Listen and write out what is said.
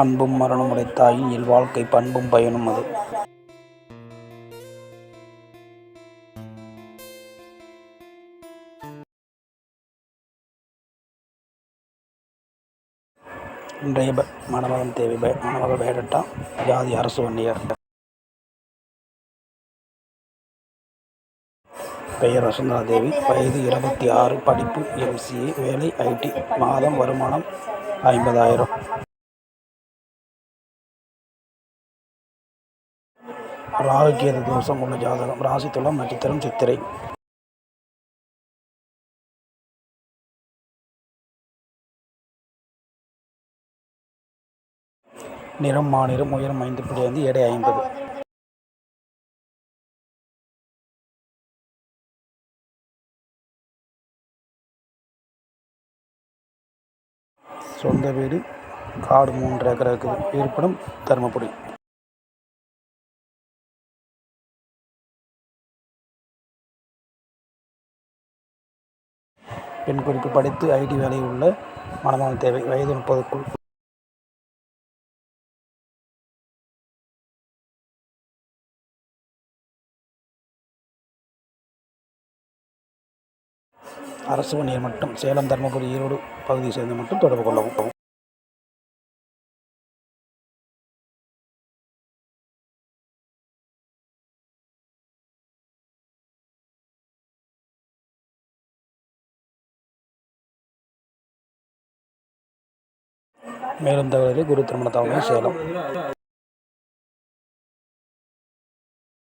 அன்பும் மரணம் உடைத்தாயின் இல்வாழ்க்கை பண்பும் பயனும் அது. இன்றைய மணமகன் தேவை மணமகள் பயோடேட்டா ஜாதி அரசு வன்னியர். பெயர் வசுந்தரா தேவி. வயது இருபத்தி ஆறு படிப்பு எம்சிஏ வேலை ஐடி மாதம் வருமானம் ஐம்பதாயிரம். ராகுகேது தோஷம் உள்ள ஜாதகம். ராசி துலாம் நட்சத்திரம் சித்திரை. நிறம் மாநிறம் உயரம் ஐந்து புள்ளி ஐந்து எடை ஐம்பது. சொந்த வீடு காடு மூன்று ஏக்கர் இருக்குது. இருப்பிடம் தருமபுரி. பெண் குறிப்பு படித்து ஐடி வேலையில் உள்ள மனமான தேவை. வயது முப்பதுக்குள் அரசு பணியர் மட்டும் சேலம் தருமபுரி ஈரோடு பகுதியை சேர்ந்து மட்டும் தொடர்பு கொள்ளவும். மேலும் தகவல்களை குரு திருமண சேலம்